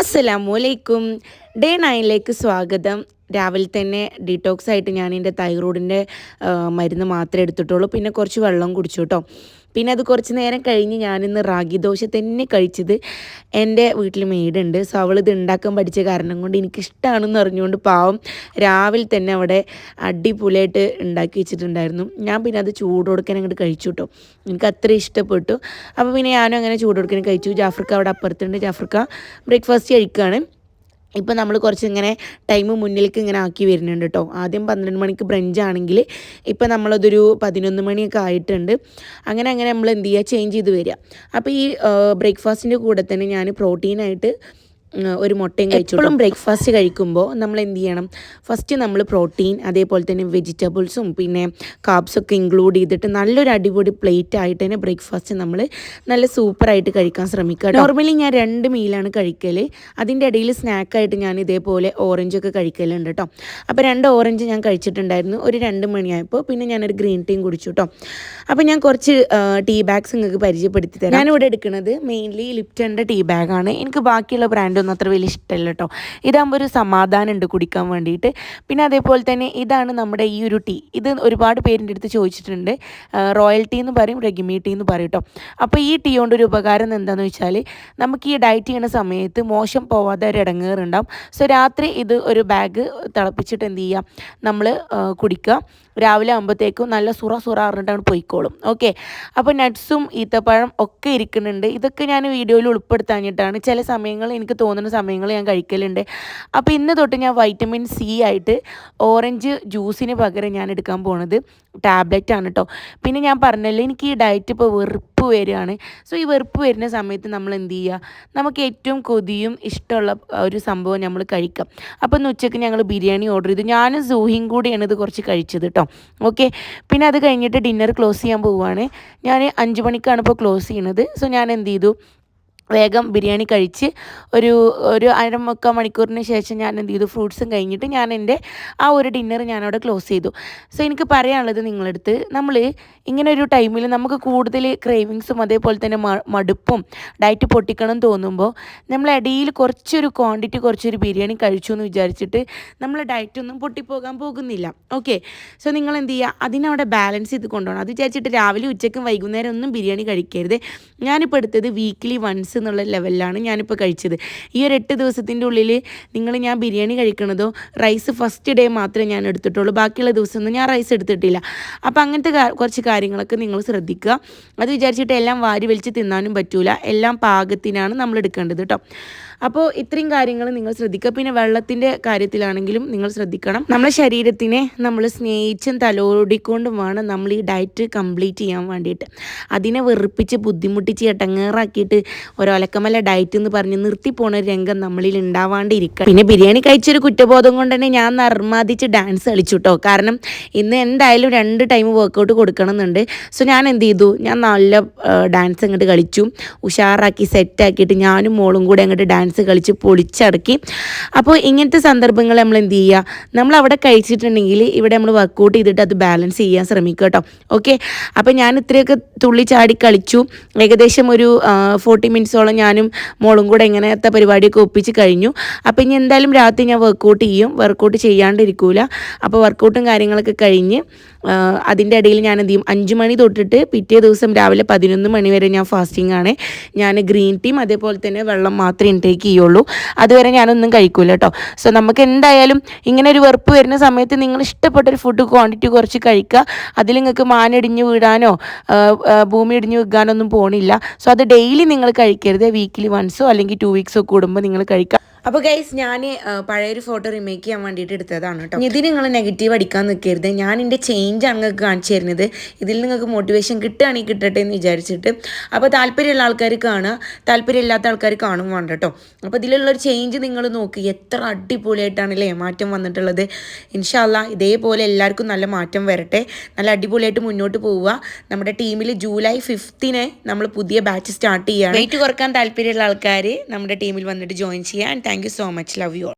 അസ്സലാമലൈക്കും ഡേ നയനിലേക്ക് സ്വാഗതം. രാവിലെ തന്നെ ഡീറ്റോക്സ് ആയിട്ട് ഞാൻ എന്റെ തൈറോയിഡിന്റെ മരുന്ന് മാത്രമേ എടുത്തിട്ടുള്ളൂ. പിന്നെ കുറച്ച് വെള്ളം കുടിച്ചു കേട്ടോ പിന്നെ അത് കുറച്ച് നേരം കഴിഞ്ഞ് ഞാനിന്ന് റാഗി ദോശ തന്നെ കഴിച്ചത് എന്റെ വീട്ടിൽ മെയ്ഡുണ്ട് സോ അവൾ ഇത് ഉണ്ടാക്കാൻ പഠിച്ച കാരണം കൊണ്ട് എനിക്കിഷ്ടമാണെന്ന് അറിഞ്ഞുകൊണ്ട് പാവം രാവിലെ തന്നെ അവിടെ അടിപൊളിയായിട്ട് ഉണ്ടാക്കി വെച്ചിട്ടുണ്ടായിരുന്നു. ഞാൻ പിന്നെ അത് ചൂട് കൊടുക്കാൻ അങ്ങോട്ട് കഴിച്ചു കേട്ടോ എനിക്ക് അത്ര ഇഷ്ടപ്പെട്ടു. അപ്പോൾ പിന്നെ ഞാനും അങ്ങനെ ചൂട് കൊടുക്കാൻ കഴിച്ചു. ജാഫ്രിക്ക അവിടെ അപ്പുറത്തുണ്ട്. ജാഫ്രിക്ക ബ്രേക്ക്ഫാസ്റ്റ് കഴിക്കുകയാണ് ഇപ്പോൾ നമ്മൾ കുറച്ച് ഇങ്ങനെ ടൈം മുന്നിലേക്ക് ഇങ്ങനെ ആക്കി വരുന്നുണ്ട് കേട്ടോ ആദ്യം പന്ത്രണ്ട് മണിക്ക് ബ്രഞ്ച് ആണെങ്കിൽ ഇപ്പോൾ നമ്മളതൊരു പതിനൊന്ന് മണിയൊക്കെ ആയിട്ടുണ്ട്. അങ്ങനെ അങ്ങനെ നമ്മൾ എന്ത് ചെയ്യുക ചേഞ്ച് ചെയ്ത് വരിക. അപ്പോൾ ഈ ബ്രേക്ക്ഫാസ്റ്റിന്റെ കൂടെ തന്നെ ഞാൻ പ്രോട്ടീനായിട്ട് ഒരു മുട്ടയും കഴിച്ചോളും ബ്രേക്ക്ഫാസ്റ്റ് കഴിക്കുമ്പോൾ നമ്മൾ എന്ത് ചെയ്യണം ഫസ്റ്റ് നമ്മൾ പ്രോട്ടീൻ അതേപോലെ തന്നെ വെജിറ്റബിൾസും പിന്നെ കാബ്സൊക്കെ ഇൻക്ലൂഡ് ചെയ്തിട്ട് നല്ലൊരു അടിപൊളി പ്ലേറ്റ് ആയിട്ട് തന്നെ ബ്രേക്ക്ഫാസ്റ്റ് നമ്മൾ നല്ല സൂപ്പറായിട്ട് കഴിക്കാൻ ശ്രമിക്കുക നോർമലി ഞാൻ രണ്ട് മീലാണ് കഴിക്കൽ അതിന്റെ ഇടയിൽ സ്നാക്കായിട്ട് ഞാൻ ഇതേപോലെ ഓറഞ്ചൊക്കെ കഴിക്കലുണ്ട് കേട്ടോ അപ്പോൾ രണ്ട് ഓറഞ്ച് ഞാൻ കഴിച്ചിട്ടുണ്ടായിരുന്നു. ഒരു രണ്ട് മണിയായപ്പോൾ പിന്നെ ഞാനൊരു ഗ്രീൻ ടീം കുടിച്ചു കേട്ടോ അപ്പോൾ ഞാൻ കുറച്ച് ടീ ബാഗ്സ് നിങ്ങൾക്ക് പരിചയപ്പെടുത്തി തരാം. ഞാനിവിടെ എടുക്കുന്നത് മെയിൻലി ലിപ്റ്റന്റെ ടീ ബാഗാണ് എനിക്ക് ബാക്കിയുള്ള ബ്രാൻഡ് ഒന്നും അത്ര വലിയ ഇഷ്ടമല്ല കേട്ടോ ഇതാകുമ്പോൾ ഒരു സമാധാനം ഉണ്ട് കുടിക്കാൻ വേണ്ടിയിട്ട്. പിന്നെ അതേപോലെ തന്നെ ഇതാണ് നമ്മുടെ ഈ ഒരു ടീ. ഇത് ഒരുപാട് പേരിന്റെ അടുത്ത് ചോദിച്ചിട്ടുണ്ട്. റോയൽ ടീ എന്ന് പറയും റെഗിമി ടീ എന്ന് പറയും കേട്ടോ അപ്പോൾ ഈ ടീ കൊണ്ടൊരു ഉപകാരം എന്താണെന്ന് വെച്ചാൽ നമുക്ക് ഈ ഡയറ്റ് ചെയ്യുന്ന സമയത്ത് മോശം പോവാതെ ഒരു ഇടങ്ങേറുണ്ടാവും. സോ രാത്രി ഇത് ഒരു ബാഗ് തിളപ്പിച്ചിട്ട് എന്ത് ചെയ്യുക നമ്മൾ കുടിക്കുക. രാവിലെ ആകുമ്പോഴത്തേക്കും നല്ല സുറ സുറ പറഞ്ഞിട്ടാണ് പോയിക്കോളും. ഓക്കെ അപ്പോൾ നട്ട്സും ഈത്തപ്പഴം ഒക്കെ ഇരിക്കുന്നുണ്ട്. ഇതൊക്കെ ഞാൻ വീഡിയോയിൽ ഉൾപ്പെടുത്താഞ്ഞിട്ടാണ്. ചില സമയങ്ങൾ എനിക്ക് തോന്നുന്ന സമയങ്ങൾ ഞാൻ കഴിക്കലുണ്ട്. അപ്പോൾ ഇന്ന് തൊട്ട് ഞാൻ വൈറ്റമിൻ സി ആയിട്ട് ഓറഞ്ച് ജ്യൂസിന് പകരം ഞാൻ എടുക്കാൻ പോണത് ടാബ്ലറ്റ് ആണ് കേട്ടോ പിന്നെ ഞാൻ പറഞ്ഞല്ലോ എനിക്ക് ഈ ഡയറ്റ് ഇപ്പോൾ വെറുപ്പ് വരികയാണ്. സോ ഈ വെറുപ്പ് വരുന്ന സമയത്ത് നമ്മൾ എന്ത് ചെയ്യുക? നമുക്ക് ഏറ്റവും കൊതിയും ഇഷ്ടമുള്ള ഒരു സംഭവം നമ്മൾ കഴിക്കാം. അപ്പോൾ ഇന്ന് ഉച്ചയ്ക്ക് ഞങ്ങൾ ബിരിയാണി ഓർഡർ ചെയ്തു. ഞാനും സൂഹിയും കൂടിയാണ് ഇത് കുറച്ച് കഴിച്ചത് കേട്ടോ ഓക്കെ? പിന്നെ അത് കഴിഞ്ഞിട്ട് ഡിന്നർ ക്ലോസ് ചെയ്യാൻ പോവുകയാണ് ഞാൻ അഞ്ച് മണിക്കാണ് ഇപ്പോൾ ക്ലോസ് ചെയ്യുന്നത് സോ ഞാൻ എന്ത് ചെയ്തു? വേഗം ബിരിയാണി കഴിച്ച് ഒരു ഒരു അരമുക്കാൽ മണിക്കൂറിന് ശേഷം ഞാൻ എന്ത് ചെയ്തു? ഫ്രൂട്ട്സും കഴിഞ്ഞിട്ട് ഞാൻ എന്റെ ആ ഒരു ഡിന്നർ ഞാനവിടെ ക്ലോസ് ചെയ്തു. സോ എനിക്ക് പറയാനുള്ളത് നിങ്ങളടുത്ത് നമ്മൾ ഇങ്ങനെ ഒരു ടൈമിൽ നമുക്ക് കൂടുതൽ ക്രേവിങ്സും അതേപോലെ തന്നെ മടുപ്പും ഡയറ്റ് പൊട്ടിക്കണം തോന്നുമ്പോൾ നമ്മൾ ഇടയിൽ കുറച്ചൊരു ക്വാണ്ടിറ്റി കുറച്ചൊരു ബിരിയാണി കഴിച്ചു എന്ന് വിചാരിച്ചിട്ട് നമ്മൾ ഡയറ്റൊന്നും പൊട്ടിപ്പോകാൻ പോകുന്നില്ല. ഓക്കെ? സോ നിങ്ങൾ എന്ത് ചെയ്യുക? അതിനവിടെ ബാലൻസ് ചെയ്ത് കൊണ്ടുപോകണം. അത് വിചാരിച്ചിട്ട് രാവിലെ ഉച്ചയ്ക്കും വൈകുന്നേരം ഒന്നും ബിരിയാണി കഴിക്കരുത്. ഞാനിപ്പോൾ എടുത്തത് വീക്കിലി വൺസ് എന്നുള്ള ലെവലിലാണ് ഞാനിപ്പോൾ കഴിച്ചത്. ഈ ഒരു എട്ട് ദിവസത്തിന്റെ ഉള്ളിൽ നിങ്ങൾ ഞാൻ ബിരിയാണി കഴിക്കണതോ റൈസ് ഫസ്റ്റ് ഡേ മാത്രമേ ഞാൻ എടുത്തിട്ടുള്ളൂ. ബാക്കിയുള്ള ദിവസമൊന്നും ഞാൻ റൈസ് എടുത്തിട്ടില്ല. അപ്പോൾ അങ്ങനത്തെ കുറച്ച് കാര്യങ്ങളൊക്കെ നിങ്ങൾ ശ്രദ്ധിക്കുക. അത് വിചാരിച്ചിട്ട് എല്ലാം വാരി വലിച്ച് തിന്നാനും പറ്റൂല. എല്ലാം പാകത്തിനാണ് നമ്മൾ എടുക്കേണ്ടത് കേട്ടോ അപ്പോൾ ഇത്രയും കാര്യങ്ങൾ നിങ്ങൾ ശ്രദ്ധിക്കുക. പിന്നെ വെള്ളത്തിന്റെ കാര്യത്തിലാണെങ്കിലും നിങ്ങൾ ശ്രദ്ധിക്കണം. നമ്മുടെ ശരീരത്തിനെ നമ്മൾ സ്നേഹിച്ചും തലോടിക്കൊണ്ടും വേണം നമ്മൾ ഈ ഡയറ്റ് കംപ്ലീറ്റ് ചെയ്യാൻ വേണ്ടിയിട്ട്. അതിനെ വെറുപ്പിച്ച് ബുദ്ധിമുട്ടിച്ച് എട്ടങ്ങേറാക്കിയിട്ട് ഒരൊലക്കമല്ല ഡയറ്റ് എന്ന് പറഞ്ഞ് നിർത്തിപ്പോണ ഒരു രംഗം നമ്മളിൽ ഉണ്ടാവാണ്ടിരിക്കുക പിന്നെ ബിരിയാണി കഴിച്ചൊരു കുറ്റബോധം കൊണ്ട് തന്നെ ഞാൻ നർമാദിച്ച് ഡാൻസ് കളിച്ചു കേട്ടോ കാരണം ഇന്ന് എന്തായാലും രണ്ട് ടൈം വർക്കൗട്ട് കൊടുക്കണം എന്നുണ്ട് സോ ഞാൻ എന്ത് ചെയ്തു? ഞാൻ നല്ല ഡാൻസ് അങ്ങോട്ട് കളിച്ചു. ഉഷാറാക്കി സെറ്റാക്കിയിട്ട് ഞാനും മോളും കൂടെ അങ്ങോട്ട് ഡാൻസ് കളിച്ച് പൊളിച്ചടക്കി. അപ്പോൾ ഇങ്ങനത്തെ സന്ദർഭങ്ങൾ നമ്മൾ എന്ത് ചെയ്യുക നമ്മൾ അവിടെ കഴിച്ചിട്ടുണ്ടെങ്കിൽ ഇവിടെ നമ്മൾ വർക്കൗട്ട് ചെയ്തിട്ട് അത് ബാലൻസ് ചെയ്യാൻ ശ്രമിക്കുക കേട്ടോ ഓക്കെ അപ്പോൾ ഞാൻ ഇത്രയൊക്കെ തുള്ളി ചാടി കളിച്ചു. ഏകദേശം ഒരു ഫോർട്ടി മിനിറ്റ്സോളം ഞാനും മോളും കൂടെ ഇങ്ങനത്തെ പരിപാടിയൊക്കെ ഒപ്പിച്ച് കഴിഞ്ഞു. അപ്പോൾ ഇനി എന്തായാലും രാത്രി ഞാൻ വർക്കൗട്ട് ചെയ്യും. വർക്കൗട്ട് ചെയ്യാണ്ടിരിക്കൂല. അപ്പോൾ വർക്കൗട്ടും കാര്യങ്ങളൊക്കെ കഴിഞ്ഞ് അതിന്റെ ഇടയിൽ ഞാൻ എന്ത് ചെയ്യും? അഞ്ച് മണി തൊട്ടിട്ട് പിറ്റേ ദിവസം രാവിലെ പതിനൊന്ന് മണി വരെ ഞാൻ ഫാസ്റ്റിംഗ് ആണ്. ഞാൻ ഗ്രീൻ ടീം അതേപോലെ തന്നെ വെള്ളം മാത്രമേ ഇൻടേക്ക് ചെയ്യുള്ളൂ. അതുവരെ ഞാനൊന്നും കഴിക്കൂല കേട്ടോ സോ നമുക്ക് എന്തായാലും ഇങ്ങനെ ഒരു വെറുപ്പ് വരുന്ന സമയത്ത് നിങ്ങൾ ഇഷ്ടപ്പെട്ട ഒരു ഫുഡ് ക്വാണ്ടിറ്റി കുറച്ച് കഴിക്കുക. അതിൽ നിങ്ങൾക്ക് മാനിടിഞ്ഞ് വീഴാനോ ഭൂമി ഇടിഞ്ഞ് വീഴാനോ ഒന്നും പോണില്ല. സോ അത് ഡെയിലി നിങ്ങൾ കഴിക്കരുത് വീക്കിലി വൺസോ അല്ലെങ്കിൽ ടു വീക്സോ കൂടുമ്പോൾ നിങ്ങൾ കഴിക്കുക അപ്പോൾ ഗൈസ് ഞാൻ പഴയൊരു ഫോട്ടോ റിമേക്ക് ചെയ്യാൻ വേണ്ടിയിട്ട് എടുത്തതാണ് കേട്ടോ ഇതിന് നിങ്ങൾ നെഗറ്റീവ് അടിക്കാൻ നിൽക്കരുത് ഞാൻ എന്റെ ചേഞ്ച് ആണ് നിങ്ങൾക്ക് കാണിച്ചു തരുന്നത്. ഇതിൽ നിങ്ങൾക്ക് മോട്ടിവേഷൻ കിട്ടുകയാണെങ്കിൽ കിട്ടട്ടെ എന്ന് വിചാരിച്ചിട്ട്. അപ്പോൾ താല്പര്യമുള്ള ആൾക്കാർ കാണുക. താല്പര്യമില്ലാത്ത ആൾക്കാർ കാണും വേണ്ട കേട്ടോ അപ്പോൾ ഇതിലുള്ളൊരു ചേഞ്ച് നിങ്ങൾ നോക്ക്. എത്ര അടിപൊളിയായിട്ടാണല്ലേ മാറ്റം വന്നിട്ടുള്ളത്. ഇൻഷാല്ല ഇതേപോലെ എല്ലാവർക്കും നല്ല മാറ്റം വരട്ടെ. നല്ല അടിപൊളിയായിട്ട് മുന്നോട്ട് പോവുക. നമ്മുടെ ടീമിൽ ജൂലൈ ഫിഫ്തിന് നമ്മൾ പുതിയ ബാച്ച് സ്റ്റാർട്ട് ചെയ്യുകയാണ് വെയിറ്റ് കുറയ്ക്കാൻ താല്പര്യമുള്ള ആൾക്കാർ നമ്മുടെ ടീമിൽ വന്നിട്ട് ജോയിൻ ചെയ്യാൻ thank you so much. Love you all.